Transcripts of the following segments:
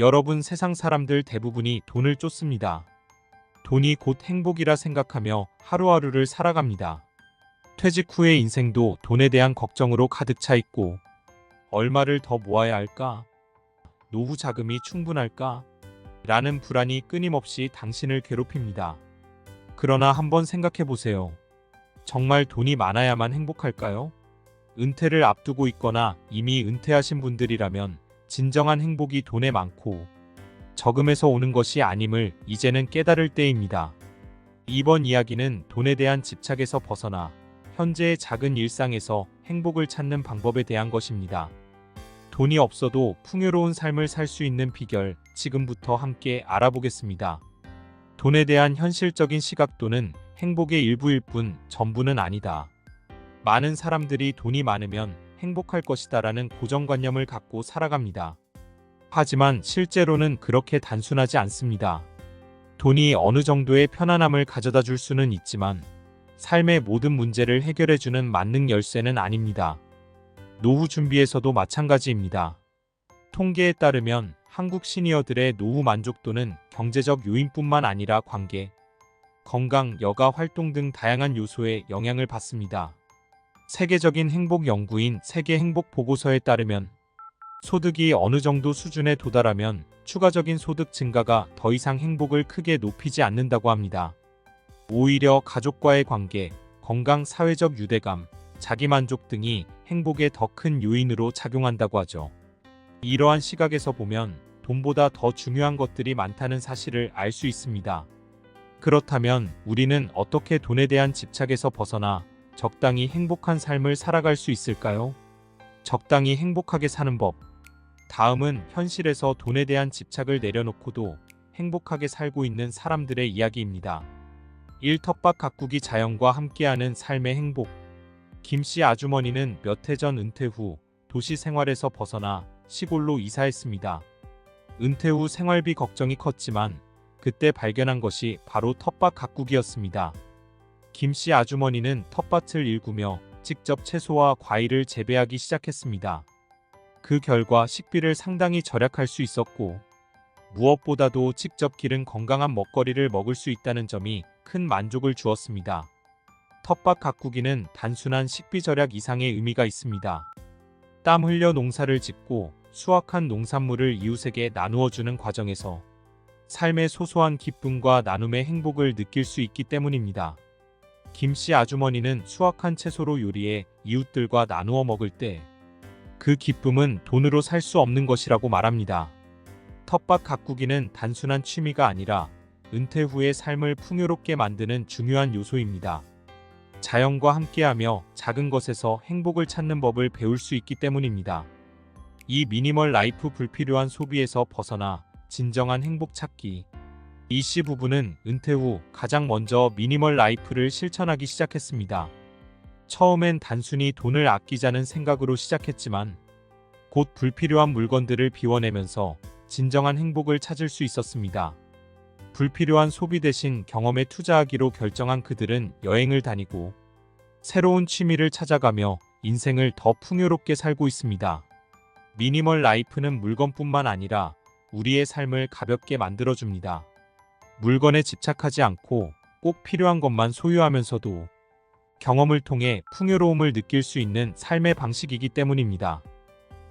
여러분 세상 사람들 대부분이 돈을 쫓습니다. 돈이 곧 행복이라 생각하며 하루하루를 살아갑니다. 퇴직 후의 인생도 돈에 대한 걱정으로 가득 차 있고 얼마를 더 모아야 할까? 노후 자금이 충분할까? 라는 불안이 끊임없이 당신을 괴롭힙니다. 그러나 한번 생각해 보세요. 정말 돈이 많아야만 행복할까요? 은퇴를 앞두고 있거나 이미 은퇴하신 분들이라면 진정한 행복이 돈에 많고 저금에서 오는 것이 아님을 이제는 깨달을 때입니다. 이번 이야기는 돈에 대한 집착에서 벗어나 현재의 작은 일상에서 행복을 찾는 방법에 대한 것입니다. 돈이 없어도 풍요로운 삶을 살 수 있는 비결 지금부터 함께 알아보겠습니다. 돈에 대한 현실적인 시각도는 행복의 일부일 뿐 전부는 아니다. 많은 사람들이 돈이 많으면 행복할 것이다라는 고정관념을 갖고 살아갑니다. 하지만 실제로는 그렇게 단순하지 않습니다. 돈이 어느 정도의 편안함을 가져다 줄 수는 있지만 삶의 모든 문제를 해결해 주는 만능 열쇠는 아닙니다. 노후 준비에서도 마찬가지입니다. 통계에 따르면 한국 시니어들의 노후 만족도는 경제적 요인뿐만 아니라 관계, 건강, 여가 활동 등 다양한 요소에 영향을 받습니다. 세계적인 행복 연구인 세계 행복 보고서에 따르면 소득이 어느 정도 수준에 도달하면 추가적인 소득 증가가 더 이상 행복을 크게 높이지 않는다고 합니다. 오히려 가족과의 관계, 건강, 사회적 유대감, 자기만족 등이 행복의 더 큰 요인으로 작용한다고 하죠. 이러한 시각에서 보면 돈보다 더 중요한 것들이 많다는 사실을 알 수 있습니다. 그렇다면 우리는 어떻게 돈에 대한 집착에서 벗어나 적당히 행복한 삶을 살아갈 수 있을까요? 적당히 행복하게 사는 법. 다음은 현실에서 돈에 대한 집착을 내려놓고도 행복하게 살고 있는 사람들의 이야기입니다. 1. 텃밭 가꾸기 자연과 함께하는 삶의 행복. 김씨 아주머니는 몇 해 전 은퇴 후 도시 생활에서 벗어나 시골로 이사했습니다. 은퇴 후 생활비 걱정이 컸지만 그때 발견한 것이 바로 텃밭 가꾸기였습니다. 김씨 아주머니는 텃밭을 일구며 직접 채소와 과일을 재배하기 시작했습니다. 그 결과 식비를 상당히 절약할 수 있었고 무엇보다도 직접 기른 건강한 먹거리를 먹을 수 있다는 점이 큰 만족을 주었습니다. 텃밭 가꾸기는 단순한 식비 절약 이상의 의미가 있습니다. 땀 흘려 농사를 짓고 수확한 농산물을 이웃에게 나누어 주는 과정에서 삶의 소소한 기쁨과 나눔의 행복을 느낄 수 있기 때문입니다. 김씨 아주머니는 수확한 채소로 요리해 이웃들과 나누어 먹을 때 그 기쁨은 돈으로 살 수 없는 것이라고 말합니다. 텃밭 가꾸기는 단순한 취미가 아니라 은퇴 후의 삶을 풍요롭게 만드는 중요한 요소입니다. 자연과 함께하며 작은 것에서 행복을 찾는 법을 배울 수 있기 때문입니다. 이 미니멀 라이프 불필요한 소비에서 벗어나 진정한 행복 찾기. 이 씨 부부는 은퇴 후 가장 먼저 미니멀 라이프를 실천하기 시작했습니다. 처음엔 단순히 돈을 아끼자는 생각으로 시작했지만 곧 불필요한 물건들을 비워내면서 진정한 행복을 찾을 수 있었습니다. 불필요한 소비 대신 경험에 투자하기로 결정한 그들은 여행을 다니고 새로운 취미를 찾아가며 인생을 더 풍요롭게 살고 있습니다. 미니멀 라이프는 물건뿐만 아니라 우리의 삶을 가볍게 만들어줍니다. 물건에 집착하지 않고 꼭 필요한 것만 소유하면서도 경험을 통해 풍요로움을 느낄 수 있는 삶의 방식이기 때문입니다.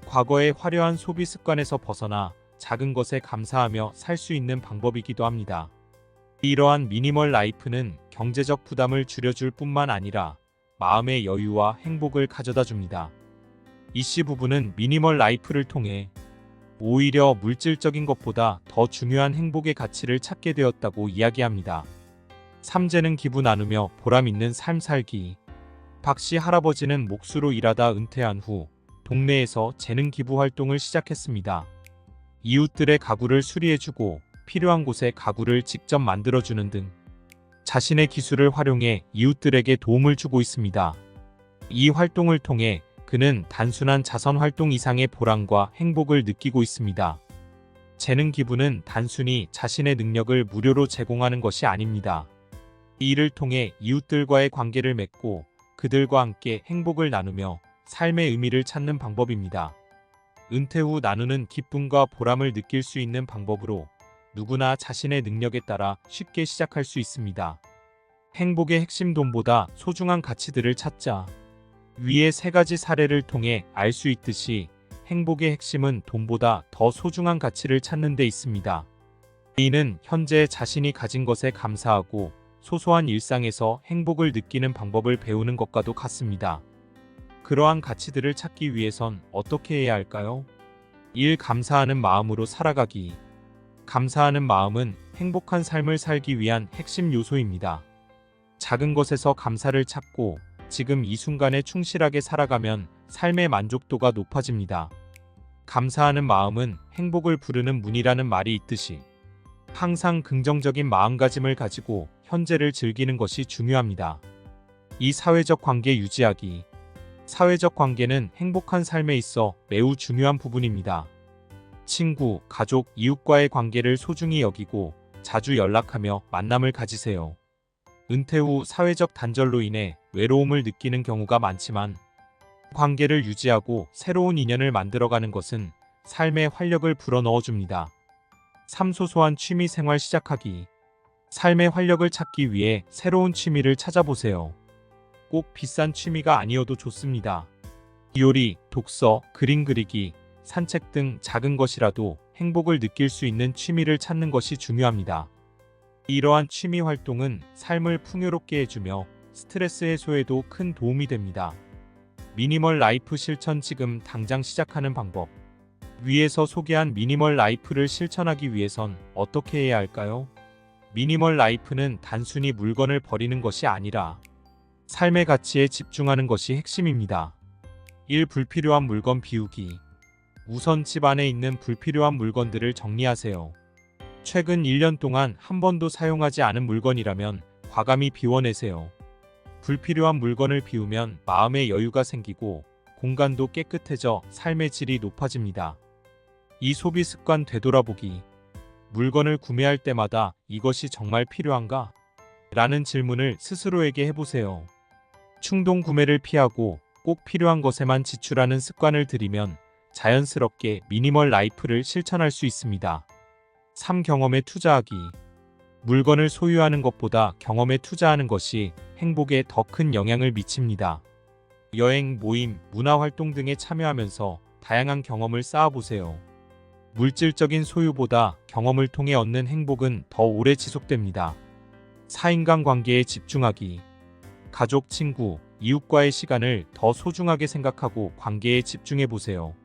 과거의 화려한 소비 습관에서 벗어나 작은 것에 감사하며 살 수 있는 방법이기도 합니다. 이러한 미니멀 라이프는 경제적 부담을 줄여줄 뿐만 아니라 마음의 여유와 행복을 가져다 줍니다. 이씨 부부는 미니멀 라이프를 통해 오히려 물질적인 것보다 더 중요한 행복의 가치를 찾게 되었다고 이야기합니다. 삼재는 기부 나누며 보람 있는 삶 살기. 박씨 할아버지는 목수로 일하다 은퇴한 후 동네에서 재능 기부 활동을 시작했습니다. 이웃들의 가구를 수리해주고 필요한 곳에 가구를 직접 만들어주는 등 자신의 기술을 활용해 이웃들에게 도움을 주고 있습니다. 이 활동을 통해 그는 단순한 자선 활동 이상의 보람과 행복을 느끼고 있습니다. 재능 기부는 단순히 자신의 능력을 무료로 제공하는 것이 아닙니다. 이 일을 통해 이웃들과의 관계를 맺고 그들과 함께 행복을 나누며 삶의 의미를 찾는 방법입니다. 은퇴 후 나누는 기쁨과 보람을 느낄 수 있는 방법으로 누구나 자신의 능력에 따라 쉽게 시작할 수 있습니다. 행복의 핵심 돈보다 소중한 가치들을 찾자. 위의 세 가지 사례를 통해 알 수 있듯이 행복의 핵심은 돈보다 더 소중한 가치를 찾는 데 있습니다. 이는 현재 자신이 가진 것에 감사하고 소소한 일상에서 행복을 느끼는 방법을 배우는 것과도 같습니다. 그러한 가치들을 찾기 위해선 어떻게 해야 할까요? 1. 감사하는 마음으로 살아가기. 감사하는 마음은 행복한 삶을 살기 위한 핵심 요소입니다. 작은 것에서 감사를 찾고 지금 이 순간에 충실하게 살아가면 삶의 만족도가 높아집니다. 감사하는 마음은 행복을 부르는 문이라는 말이 있듯이 항상 긍정적인 마음가짐을 가지고 현재를 즐기는 것이 중요합니다. 이 사회적 관계 유지하기. 사회적 관계는 행복한 삶에 있어 매우 중요한 부분입니다. 친구, 가족, 이웃과의 관계를 소중히 여기고 자주 연락하며 만남을 가지세요. 은퇴 후 사회적 단절로 인해 외로움을 느끼는 경우가 많지만 관계를 유지하고 새로운 인연을 만들어가는 것은 삶의 활력을 불어넣어 줍니다. 3. 소소한 취미 생활 시작하기. 삶의 활력을 찾기 위해 새로운 취미를 찾아보세요. 꼭 비싼 취미가 아니어도 좋습니다. 요리, 독서, 그림 그리기, 산책 등 작은 것이라도 행복을 느낄 수 있는 취미를 찾는 것이 중요합니다. 이러한 취미 활동은 삶을 풍요롭게 해주며 스트레스 해소에도 큰 도움이 됩니다. 미니멀 라이프 실천 지금 당장 시작하는 방법. 위에서 소개한 미니멀 라이프를 실천하기 위해선 어떻게 해야 할까요? 미니멀 라이프는 단순히 물건을 버리는 것이 아니라 삶의 가치에 집중하는 것이 핵심입니다. 1. 불필요한 물건 비우기. 우선 집 안에 있는 불필요한 물건들을 정리하세요. 최근 1년 동안 한 번도 사용하지 않은 물건이라면 과감히 비워내세요. 불필요한 물건을 비우면 마음의 여유가 생기고 공간도 깨끗해져 삶의 질이 높아집니다. 이 소비 습관 되돌아보기. 물건을 구매할 때마다 이것이 정말 필요한가? 라는 질문을 스스로에게 해보세요. 충동 구매를 피하고 꼭 필요한 것에만 지출하는 습관을 들이면 자연스럽게 미니멀 라이프를 실천할 수 있습니다. 3. 경험에 투자하기. 물건을 소유하는 것보다 경험에 투자하는 것이 행복에 더 큰 영향을 미칩니다. 여행, 모임, 문화 활동 등에 참여하면서 다양한 경험을 쌓아보세요. 물질적인 소유보다 경험을 통해 얻는 행복은 더 오래 지속됩니다. 4인간 관계에 집중하기. 가족, 친구, 이웃과의 시간을 더 소중하게 생각하고 관계에 집중해 보세요.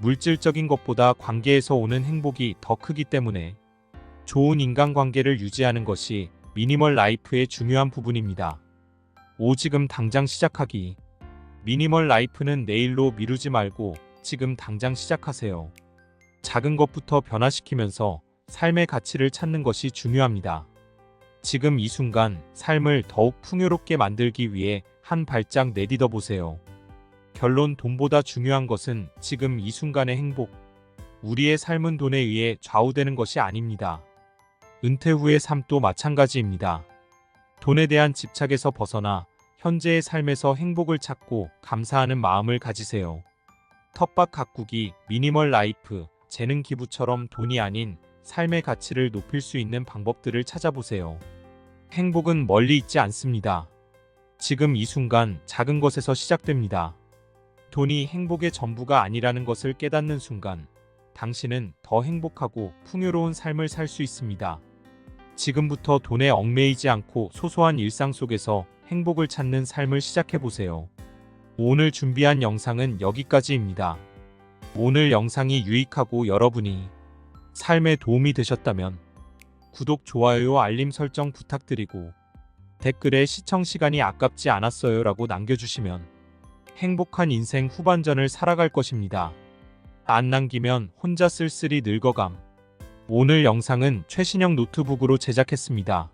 물질적인 것보다 관계에서 오는 행복이 더 크기 때문에 좋은 인간관계를 유지하는 것이 미니멀 라이프의 중요한 부분입니다. 오 지금 당장 시작하기. 미니멀 라이프는 내일로 미루지 말고 지금 당장 시작하세요. 작은 것부터 변화시키면서 삶의 가치를 찾는 것이 중요합니다. 지금 이 순간 삶을 더욱 풍요롭게 만들기 위해 한 발짝 내딛어 보세요. 결론 돈보다 중요한 것은 지금 이 순간의 행복. 우리의 삶은 돈에 의해 좌우되는 것이 아닙니다. 은퇴 후의 삶도 마찬가지입니다. 돈에 대한 집착에서 벗어나 현재의 삶에서 행복을 찾고 감사하는 마음을 가지세요. 텃밭 가꾸기, 미니멀 라이프, 재능 기부처럼 돈이 아닌 삶의 가치를 높일 수 있는 방법들을 찾아보세요. 행복은 멀리 있지 않습니다. 지금 이 순간 작은 것에서 시작됩니다. 돈이 행복의 전부가 아니라는 것을 깨닫는 순간 당신은 더 행복하고 풍요로운 삶을 살 수 있습니다. 지금부터 돈에 얽매이지 않고 소소한 일상 속에서 행복을 찾는 삶을 시작해 보세요. 오늘 준비한 영상은 여기까지입니다. 오늘 영상이 유익하고 여러분이 삶에 도움이 되셨다면 구독, 좋아요, 알림 설정 부탁드리고 댓글에 시청 시간이 아깝지 않았어요 라고 남겨주시면 행복한 인생 후반전을 살아갈 것입니다. 안 남기면 혼자 쓸쓸히 늙어감. 오늘 영상은 최신형 노트북으로 제작했습니다.